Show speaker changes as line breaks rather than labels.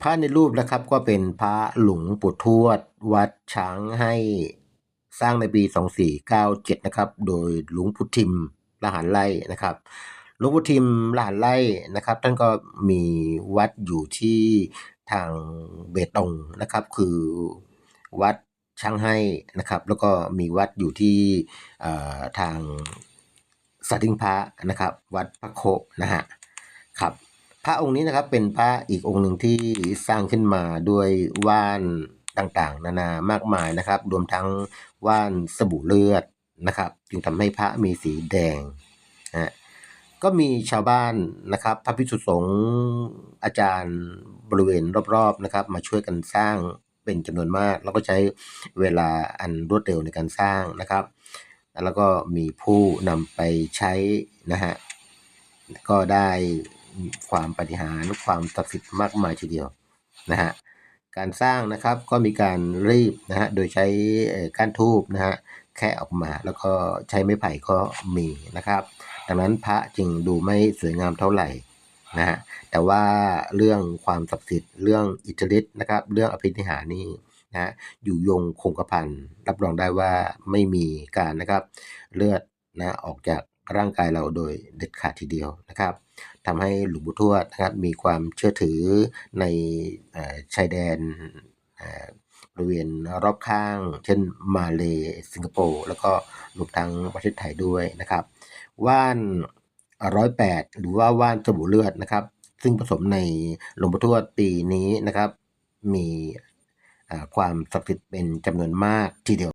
พระในรูปนะครับก็เป็นพระหลวงปู่ทวด วัดช้างให้สร้างในปี 2497 นะครับ โดยหลวงปู่ทิมลหันไล่นะครับหลวงปู่ทิมลหันไล่นะครับ ท่านก็มีวัดอยู่ที่ทางเบตงนะครับ คือวัดช้างให้นะครับ แล้วก็มีวัดอยู่ที่อ่อทางสัติงพระนะครับ วัดพระโคนะฮะ ระองค์นี้นะครับเป็นพระอีกองค์หนึ่งที่สร้างขึ้นมาด้วยว่านต่างๆ นานามากมายนะครับ รวมทั้งว่านสบู่เลือดนะครับ จึงทำให้พระมีสีแดงนะฮะก็มีชาวบ้านนะครับ พระภิกษุสงฆ์อาจารย์บริเวณรอบๆนะครับ มาช่วยกันสร้างเป็นจำนวนมาก แล้วก็ใช้เวลาอันรวดเร็วในการสร้างนะครับ แล้วก็มีผู้นำไปใช้นะฮะก็ได้ ความปฏิหารความศักดิ์สิทธิ์มากมายทีเดียวนะฮะการสร้างนะครับก็มีการรีบนะฮะโดยใช้ก้านทูบนะฮะแค่ออกมาแล้วก็ใช้ไม้ไผ่ก็มีนะครับ ดังนั้นพระจึงดูไม่สวยงามเท่าไหร่นะฮะแต่ว่าเรื่องความศักดิ์สิทธิ์เรื่องอิทธิฤทธิ์นะครับ เรื่องอภินิหารนี่นะฮะอยู่ยงคงกระพันรับรองได้ว่าไม่มีการนะครับเลือดนะออกจาก ร่างกายเราโดยเด็ดขาดทีเดียวนะครับทำให้หลวงปู่ทวดนะครับมีความเชื่อถือในอชายแดนบริเวณรอบข้าง เช่นมาเลสิงคโปร์แล้วก็รวมทั้งประเทศไทยด้วยนะครับ ว่านร้อยแปดหรือว่าว่านสบู่เลือดนะครับ ซึ่งผสมในหลวงปู่ทวดปีนี้นะครับ มีความศักดิ์สิทธิ์เป็นจำนวนมากทีเดียว